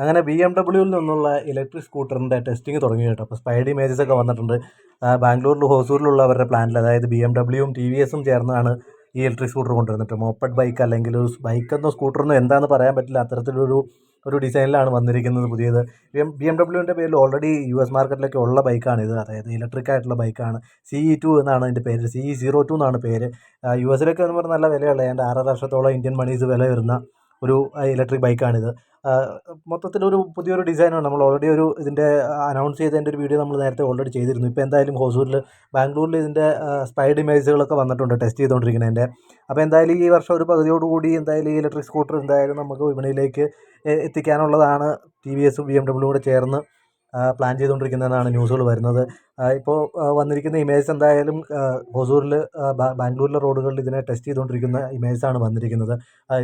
അങ്ങനെ B M ഡബ്ല്യുവിൽ നിന്നുള്ള electric സ്കൂട്ടറിന്റെ testing തുടങ്ങി കേട്ടോ. അപ്പോൾ സ്പൈഡ് ഇമേജസ് ഒക്കെ വന്നിട്ടുണ്ട്. ബാംഗ്ലൂരിൽ ഹോസൂരിലുള്ള അവരുടെ പ്ലാന്റിൽ അതായത് ബി എം ഡബ്ല്യൂവും ടി വി എസും ചേർന്നാണ് ഈ ഇലക്ട്രിക് സ്കൂട്ടർ കൊണ്ടുവരുന്നത് മോപ്പഡ് ബൈക്ക് അല്ലെങ്കിൽ ഒരു ബൈക്കെന്നോ സ്കൂട്ടറെന്നോ എന്താണെന്ന് പറയാൻ പറ്റില്ല. അത്തരത്തിലൊരു ഒരു ഡിസൈനിലാണ് വന്നിരിക്കുന്നത് പുതിയത്. ബി എം ഡബ്ല്യുവിന്റെ പേരിൽ ഓൾറെഡി യു എസ് മാർക്കറ്റിലൊക്കെ ഉള്ള ബൈക്കാണ് ഇത്. അതായത് ഇലക്ട്രിക് ആയിട്ടുള്ള ബൈക്കാണ് സി ഇ ടു എന്നാണ് അതിന്റെ പേര്. സി ഇ സീറോ ടു എന്നാണ് പേര്. യു എസിലൊക്കെ എന്ന് പറഞ്ഞാൽ നല്ല വിലയുള്ള ഏതാണ്ട് ആറര ലക്ഷത്തോളം ഇന്ത്യൻ മണീസ് വില വരുന്ന ഒരു ഇലക്ട്രിക് ബൈക്കാണിത് മൊത്തത്തിലൊരു പുതിയൊരു ഡിസൈനാണ് നമ്മൾ ഓൾറെഡി ഒരു ഇതിന്റെ അനൗൺസ് ചെയ്തതിന്റെ ഒരു വീഡിയോ നമ്മൾ നേരത്തെ ഓൾറെഡി ചെയ്തിരുന്നു. ഇപ്പോൾ എന്തായാലും ഹോസൂരിൽ ബാംഗ്ലൂരിൽ ഇതിന്റെ സ്പൈഡ് ഇമേജുകളൊക്കെ വന്നിട്ടുണ്ട് ടെസ്റ്റ് ചെയ്തുകൊണ്ടിരിക്കുന്നതിന്റെ അപ്പോൾ എന്തായാലും ഈ വർഷം ഒരു പകുതിയോടുകൂടി എന്തായാലും ഈ ഇലക്ട്രിക് സ്കൂട്ടർ എന്തായാലും നമുക്ക് വിപണിയിലേക്ക് എത്തിക്കാനുള്ളതാണ്. ടി വി എസും ബി എം ഡബ്ല്യൂ കൂടെ ചേർന്ന് പ്ലാൻ ചെയ്തുകൊണ്ടിരിക്കുന്നതെന്നാണ് ന്യൂസുകൾ വരുന്നത്. ഇപ്പോൾ വന്നിരിക്കുന്ന ഇമേജസ് എന്തായാലും ഹൊസൂറിൽ ബാംഗ്ലൂരിലെ റോഡുകളിൽ ഇതിനെ ടെസ്റ്റ് ചെയ്തുകൊണ്ടിരിക്കുന്ന ഇമേജസ് ആണ് വന്നിരിക്കുന്നത്.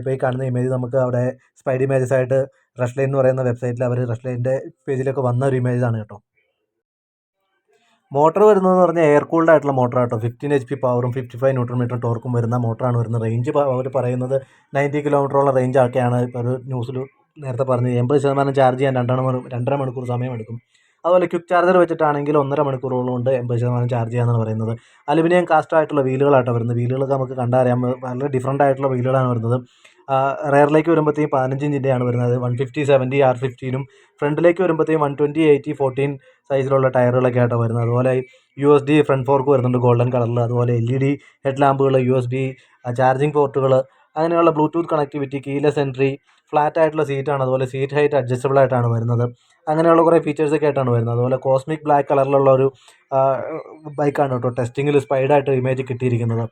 ഇപ്പോൾ ഈ കാണുന്ന ഇമേജ് നമുക്ക് അവിടെ സ്പൈഡ് ഇമേജസ് ആയിട്ട് റഷ്ലൈൻ എന്ന് പറയുന്ന വെബ്സൈറ്റിൽ അവർ റഷ്ലൈന്റെ പേജിലൊക്കെ വന്ന ഒരു ഇമേജ് ആണ് കേട്ടോ. മോട്ടർ വരുന്നതെന്ന് പറഞ്ഞാൽ എയർ കൂൾഡ് ആയിട്ടുള്ള motor auto fifteen H P പവറും ഫിഫ്റ്റി ഫൈവ് ന്യൂട്രൺ മീറ്റർ ടോർക്കും വരുന്ന മോട്ടറാണ് വരുന്നത്. റേഞ്ച് അവർ പറയുന്നത് നയന്റി കിലോമീറ്ററോളം റേഞ്ച് ഒക്കെയാണ് ഇപ്പോൾ ഒരു ന്യൂസിൽ നേരത്തെ പറഞ്ഞത് എൺപത് ശതമാനം ചാർജ് ചെയ്യാൻ രണ്ടര മണി രണ്ടര മണിക്കൂർ സമയമെടുക്കും. അതുപോലെ ക്വിക്ക് ചാർജർ വെച്ചിട്ടാണെങ്കിൽ ഒന്നര മണിക്കൂറോളം കൊണ്ട് എൺപത് ശതമാനം ചാർജ് ചെയ്യാമെന്നാണ് പറയുന്നത്. അലുമിനിയം കാസ്റ്റ് ആയിട്ടുള്ള വീലുകളാട്ടോ വരുന്നത്. വീലുകളൊക്കെ നമുക്ക് കണ്ടറിയാം. വളരെ ഡിഫറന്റ് ആയിട്ടുള്ള വീലുകളാണ് വരുന്നത്. റയറിലേക്ക് വരുമ്പോഴത്തേക്കും പതിനഞ്ച് ഇഞ്ചിന്റെയാണ് വരുന്നത്. വൺ ഫിഫ്റ്റി സെവന്റി ആർ ഫിഫ്റ്റീനും ഫ്രണ്ടിലേക്ക് വരുമ്പോഴത്തേക്കും വൺ ട്വന്റി എയ്റ്റി ഫോർട്ടീൻ സൈസിലുള്ള ടയറുകളൊക്കെ ആയിട്ടാണ് വരുന്നത്. അതുപോലെ U S D front fork വരുന്നുണ്ട് ഗോൾഡൻ കളറിൽ അതുപോലെ എൽ ഇ ഡി ഹെഡ് ലാമ്പുകൾ യു എസ് ബി ചാർജിങ് പോർട്ടുകൾ അങ്ങനെയുള്ള Bluetooth connectivity keyless entry flat ആയിട്ടുള്ള സീറ്റാണ് അതുപോലെ സീറ്റ് ഹൈറ്റ് അഡ്ജസ്റ്റബിൾ ആയിട്ടാണ് വരുന്നത്. അങ്ങനെയുള്ള കുറേ ഫീച്ചേഴ്സൊക്കെ ആയിട്ടാണ് വരുന്നത്. അതുപോലെ കോസ്മിക് ബ്ലാക്ക് കളറിലുള്ള ഒരു ബൈക്കാണ് കേട്ടോ ടെസ്റ്റിങ്ങിൽ സ്പൈഡായിട്ട് ഇമേജ് കിട്ടിയിരിക്കുന്നത്.